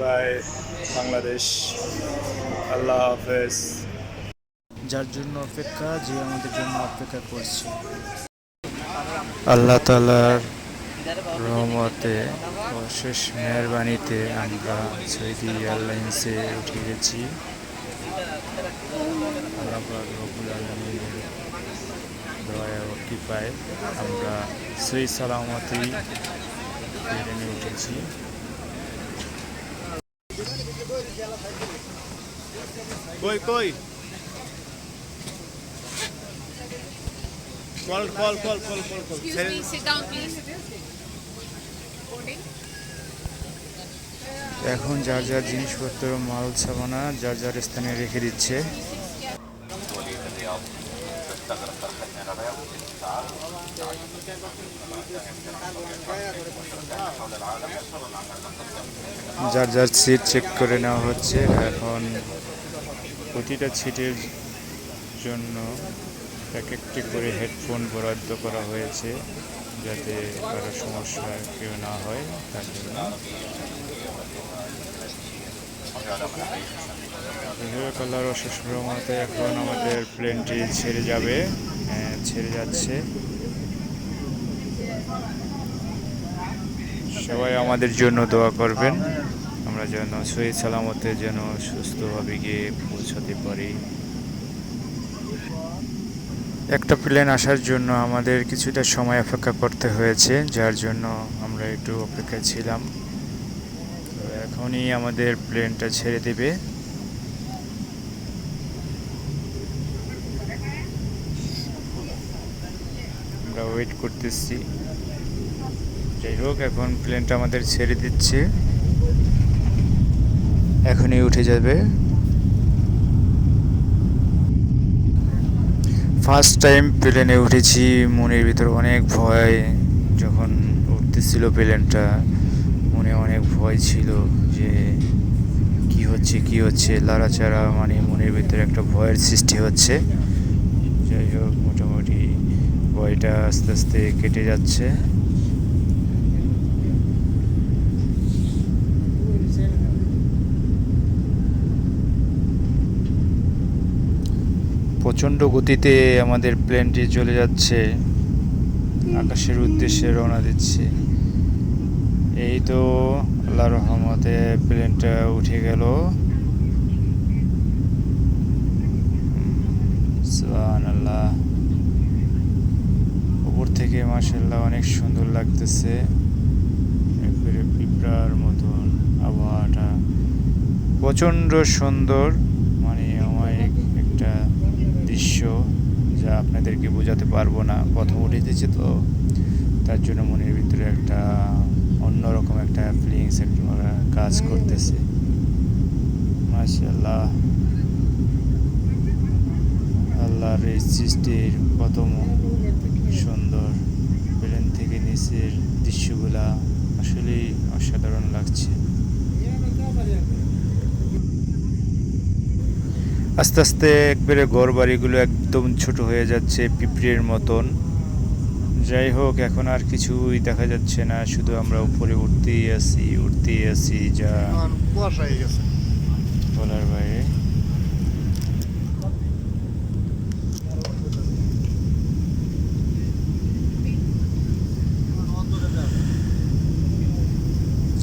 By Bangladesh. আল্লাহ হাফেজ। যার জন্য অপেক্ষা যে আমাদের জন্য অপেক্ষা করছে। আল্লাহ তালার রহমতে ও শেষ মেহরবানিতে আমরা সৌদি এয়ারলাইন্সে উঠে গেছি। আল্লাহ দয়া ও কৃপায় আমরা সেই সালামতি ট্রেনে উঠেছি। কই কই? Call call call call call call. এখন যার যার জিনিসপত্র মাল সাবানা যার যার স্থানে রেখে দিচ্ছে। যার যার সিট চেক করে নেওয়া হচ্ছে। এখন প্রতিটা ছিটের জন্য এক একটি করে হেডফোন বরাদ্দ করা হয়েছে যাতে কারও সমস্যা কেউ না হয় তার জন্য। কালার অশেষ রহমতে এখন আমাদের প্লেনটি ছেড়ে যাবে হ্যাঁ, ছেড়ে যাচ্ছে। সবাই আমাদের জন্য দোয়া করবেন। যেন সহি সালামতে যেন সুস্থভাবে গিয়ে পৌঁছাতে পারি। একটা প্লেন আসার জন্য আমাদের কিছুটা সময় অপেক্ষা করতে হয়েছে, যার জন্য আমরা একটু অপেক্ষায় ছিলাম। তো এখনই আমাদের প্লেনটা ছেড়ে দেবে। আমরা ওয়েট করতেছি। যাই হোক, এখন প্লেনটা আমাদের ছেড়ে দিচ্ছে। এখনই উঠে যাবে। ফার্স্ট টাইম প্লেনে উঠেছি, মনের ভিতর অনেক ভয়, যখন উঠতেছিল প্লেনটা মনে অনেক ভয় ছিল যে কি হচ্ছে কি হচ্ছে, লাড়াচাড়া মানে মনের ভিতরে একটা ভয়ের সৃষ্টি হচ্ছে। যাই হোক, মোটামুটি ভয়টা আস্তে আস্তে কেটে যাচ্ছে। প্রচণ্ড গতিতে আমাদের প্লেনটি চলে যাচ্ছে। আকাশের উদ্দেশ্যে রওনা দিচ্ছে। এই তো আল্লাহ রহমতে প্লেনটা উঠে গেল। আল্লাহ উপর থেকে মাসাল্লাহ অনেক সুন্দর লাগতেছে। একবারে পিঁপড়ার মতন আবহাওয়াটা। প্রচণ্ড সুন্দর মানে অমায়িক একটা দৃশ্য যা আপনাদেরকে বোঝাতে পারব না প্রথম উঠে দিয়েছে তো। তার জন্য মনের ভিতরে একটা অন্যরকম একটা ফিলিংস একটা কাজ করতেছে। মাশাল্লাহ আল্লাহর এই সৃষ্টির প্রথম সুন্দর প্লেন থেকে নিচের দৃশ্যগুলা আসলেই অসাধারণ লাগছে। আস্তে আস্তে একবারে ঘর বাড়িগুলো একদম ছোট হয়ে যাচ্ছে, পিঁপড়ের মতন। যাই হোক, এখন আর কিছুই দেখা যাচ্ছে না, শুধু আমরা উপরে উঠতেই আছি উঠতেই আছি, যা। গেছে।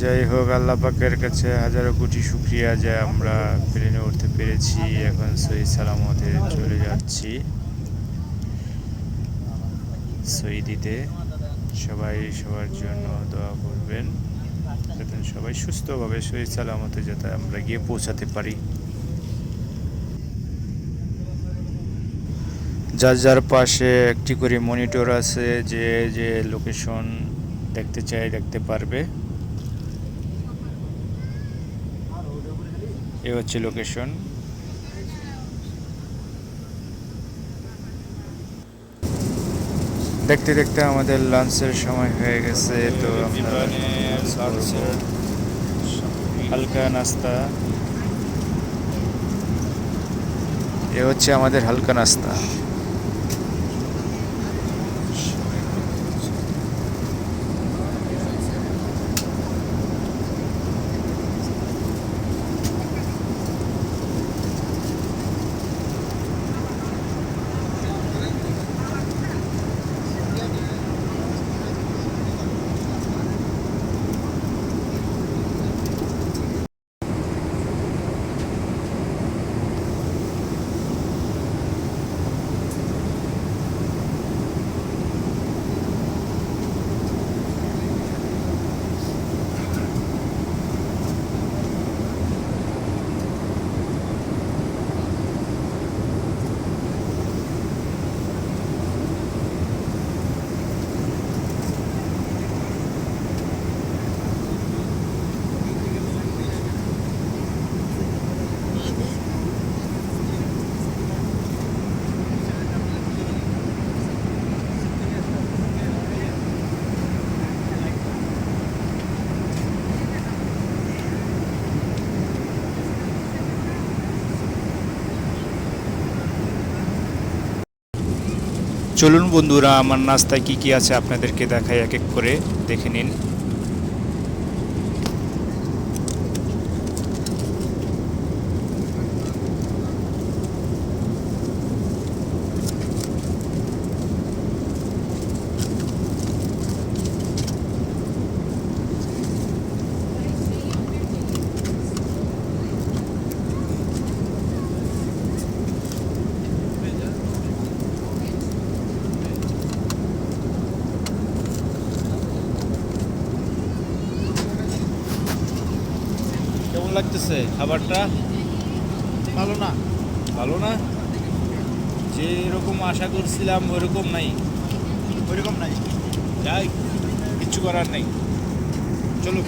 যাই হোক, আল্লাহ পাকের কাছে হাজারো কোটি শুক্রিয়া যে আমরা প্লেনে উঠতে পেরেছি। এখন সহি সালামতে চলে যাচ্ছি। সইদিতে সবাই সবার জন্য দোয়া করবেন। যাতে সবাই সুস্থভাবে সহি সালামতে যাতে আমরা গিয়ে পৌঁছাতে পারি। যার যার পাশে একটি করে মনিটর আছে যে যে লোকেশন দেখতে চাই দেখতে পারবে। এ হচ্ছে লোকেশন দেখতে দেখতে আমাদের লাঞ্চের সময় হয়ে গেছে তো। হালকা নাস্তা এ হচ্ছে আমাদের হালকা নাস্তা চলুন বন্ধুরা আমার নাস্তায় কি কি আছে আপনাদেরকে দেখাই এক এক করে দেখে নিন। লাগতেছে? খাবারটা? ভালো না। ভালো না? যেরকম আশা করছিলাম ওইরকম নাই। ওইরকম নাই। যাই কিচ্ছু করার নেই। চলো।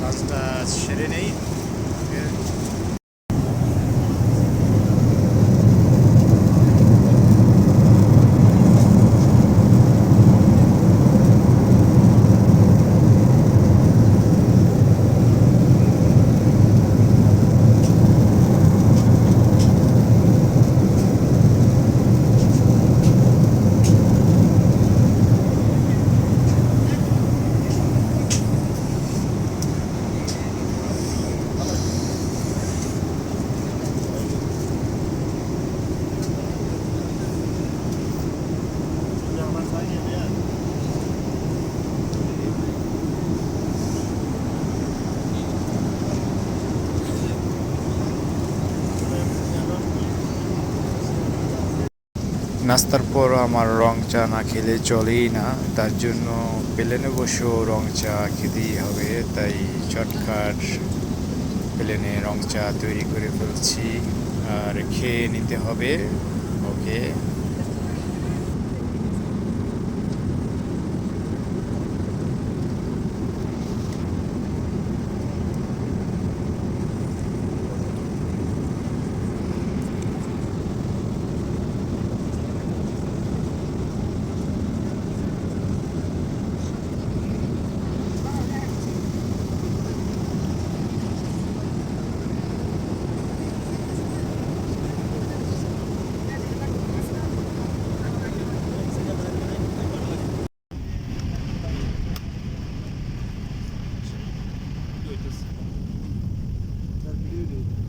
কাজটা সেরে নেই। নাস্তার পর আমার রং চা না খেলে চলেই না। তার জন্য প্লেনে বসেও রং চা খেতেই হবে, তাই চটকাট প্লেনে রং চা তৈরি করে ফেলছি। আর খেয়ে নিতে হবে, ওকে? just are muted.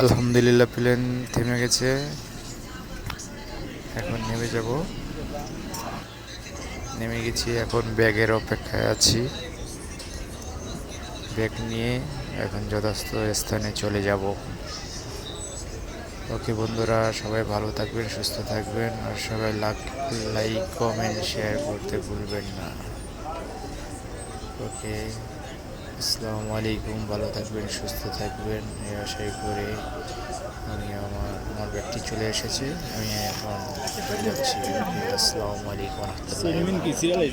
আলহামদুলিল্লাহ, প্লেন থেমে গেছে। এখন নেমে যাব। নেমে গেছি, এখন ব্যাগের অপেক্ষায় আছি। ব্যাগ নিয়ে এখন যথার্থ স্থানে চলে যাব। ওকে বন্ধুরা, সবাই ভালো থাকবেন, সুস্থ থাকবেন, আর সবাই লাইক, কমেন্ট, শেয়ার করতে ভুলবেন না। ওকে। আসসালামু আলাইকুম ভালো থাকবেন সুস্থ থাকবেন। এই আশাই করে আমি আমার আমার ব্যাগটি চলে এসেছে। আমি এখন যাচ্ছি। আসসালামু আলাইকুম রহমতুল্লাহ